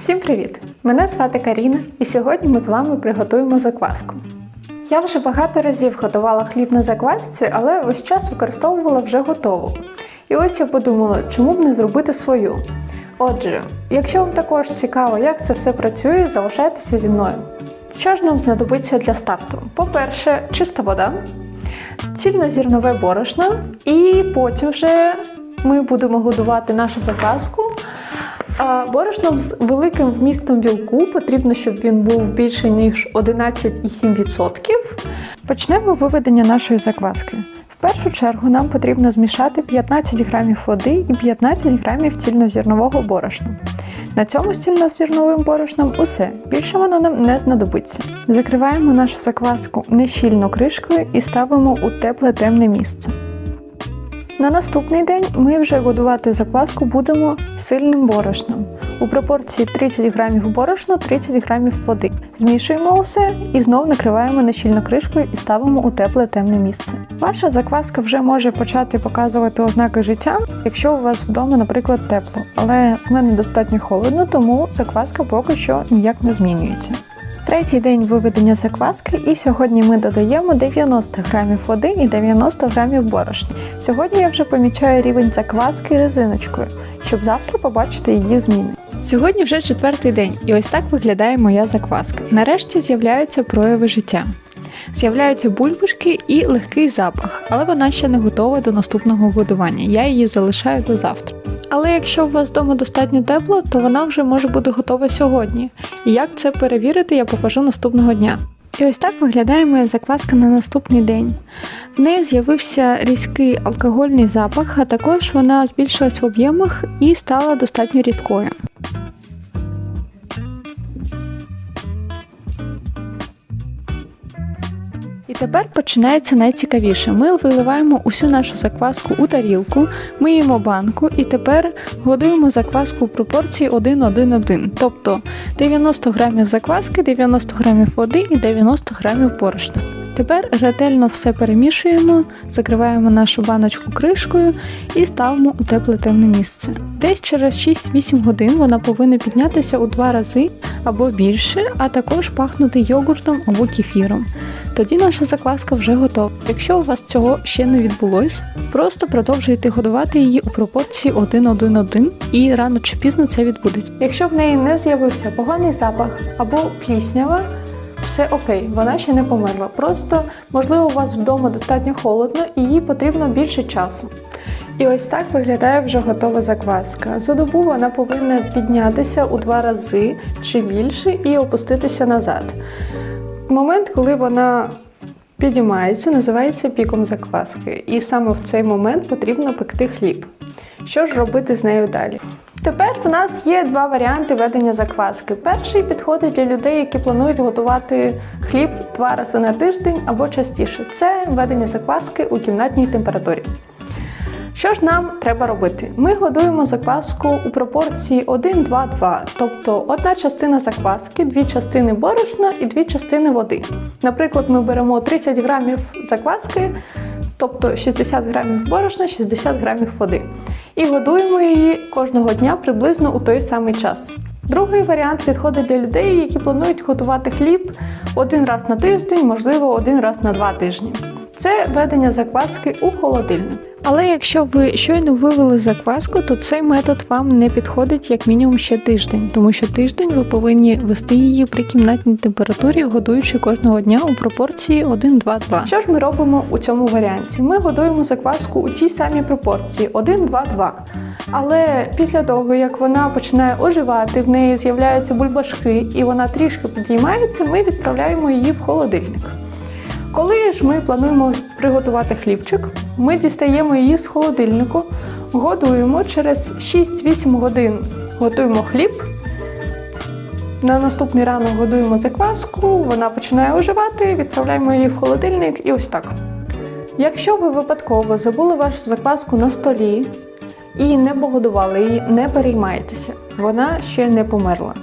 Всім привіт! Мене звати Каріна, і сьогодні ми з вами приготуємо закваску. Я вже багато разів готувала хліб на заквасці, але весь час використовувала вже готову. І ось я подумала, чому б не зробити свою. Отже, якщо вам також цікаво, як це все працює, залишайтеся зі мною. Що ж нам знадобиться для старту? По-перше, чиста вода, цільнозірнове борошно, і потім вже ми будемо годувати нашу закваску. А Борошном з великим вмістом білку потрібно, щоб він був більше ніж 11,7%. Почнемо виведення нашої закваски. В першу чергу нам потрібно змішати 15 грамів води і 15 грамів цільнозірнового борошна. На цьому з цільнозірновим борошном усе. Більше воно нам не знадобиться. Закриваємо нашу закваску нещільно кришкою і ставимо у тепле темне місце. На наступний день ми вже годувати закваску будемо сильним борошном. У пропорції 30 грамів борошна, 30 грамів води. Змішуємо усе і знову накриваємо нещільно кришкою і ставимо у тепле темне місце. Ваша закваска вже може почати показувати ознаки життя, якщо у вас вдома, наприклад, тепло. Але в мене достатньо холодно, тому закваска поки що ніяк не змінюється. Третій день виведення закваски, і сьогодні ми додаємо 90 грамів води і 90 грамів борошна. Сьогодні я вже помічаю рівень закваски резиночкою, щоб завтра побачити її зміни. Сьогодні вже четвертий день, і ось так виглядає моя закваска. Нарешті з'являються прояви життя. З'являються бульбашки і легкий запах, але вона ще не готова до наступного годування. Я її залишаю до завтра. Але якщо у вас вдома достатньо тепло, то вона вже може бути готова сьогодні. І як це перевірити, я покажу наступного дня. І ось так виглядає моя закваска на наступний день. В неї з'явився різкий алкогольний запах, а також вона збільшилась в об'ємах і стала достатньо рідкою. І тепер починається найцікавіше. Ми виливаємо усю нашу закваску у тарілку, миємо банку і тепер годуємо закваску у пропорції 1-1-1. Тобто 90 грамів закваски, 90 грамів води і 90 грамів борошна. Тепер ретельно все перемішуємо, закриваємо нашу баночку кришкою і ставимо у тепле темне місце. Десь через 6-8 годин вона повинна піднятися у два рази або більше, а також пахнути йогуртом або кефіром. Тоді наша закваска вже готова. Якщо у вас цього ще не відбулось, просто продовжуйте годувати її у пропорції 1-1-1 і рано чи пізно це відбудеться. Якщо в неї не з'явився поганий запах або пліснява, все окей, вона ще не померла. Просто, можливо, у вас вдома достатньо холодно і їй потрібно більше часу. І ось так виглядає вже готова закваска. За добу вона повинна піднятися у два рази чи більше і опуститися назад. Момент, коли вона підіймається, називається піком закваски. І саме в цей момент потрібно пекти хліб. Що ж робити з нею далі? Тепер в нас є два варіанти ведення закваски. Перший підходить для людей, які планують готувати хліб два рази на тиждень або частіше. Це ведення закваски у кімнатній температурі. Що ж нам треба робити? Ми годуємо закваску у пропорції 1-2-2, тобто одна частина закваски, дві частини борошна і дві частини води. Наприклад, ми беремо 30 грамів закваски, тобто 60 грамів борошна, 60 грамів води. І годуємо її кожного дня приблизно у той самий час. Другий варіант підходить для людей, які планують готувати хліб один раз на тиждень, можливо, один раз на два тижні. Це ведення закваски у холодильник. Але якщо ви щойно вивели закваску, то цей метод вам не підходить як мінімум ще тиждень, тому що тиждень ви повинні вести її при кімнатній температурі, годуючи кожного дня у пропорції 1-2-2. Що ж ми робимо у цьому варіанті? Ми годуємо закваску у тій самій пропорції 1-2-2. Але після того, як вона починає оживати, в неї з'являються бульбашки і вона трішки підіймається, ми відправляємо її в холодильник. Коли ж ми плануємо приготувати хлібчик, ми дістаємо її з холодильнику, годуємо через 6-8 годин готуємо хліб. На наступний ранок годуємо закваску, вона починає оживати, відправляємо її в холодильник і ось так. Якщо ви випадково забули вашу закваску на столі і не погодували її, не переймайтеся, вона ще не померла.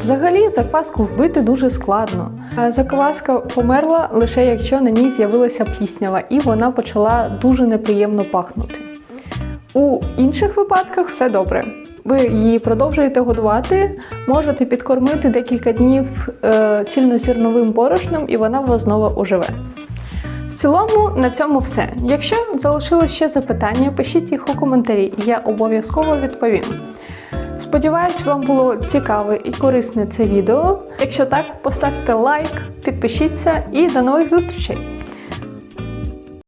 Взагалі закваску вбити дуже складно. Закваска померла лише якщо на ній з'явилася пліснява і вона почала дуже неприємно пахнути. У інших випадках все добре. ви її продовжуєте годувати, можете підкормити декілька днів е, цільнозерновим борошном, і вона вас знову оживе. В цілому на цьому все. Якщо залишилось ще запитання, пишіть їх у коментарі, я обов'язково відповім. Сподіваюсь, вам було цікаве і корисне це відео. Якщо так, поставте лайк, підпишіться і до нових зустрічей!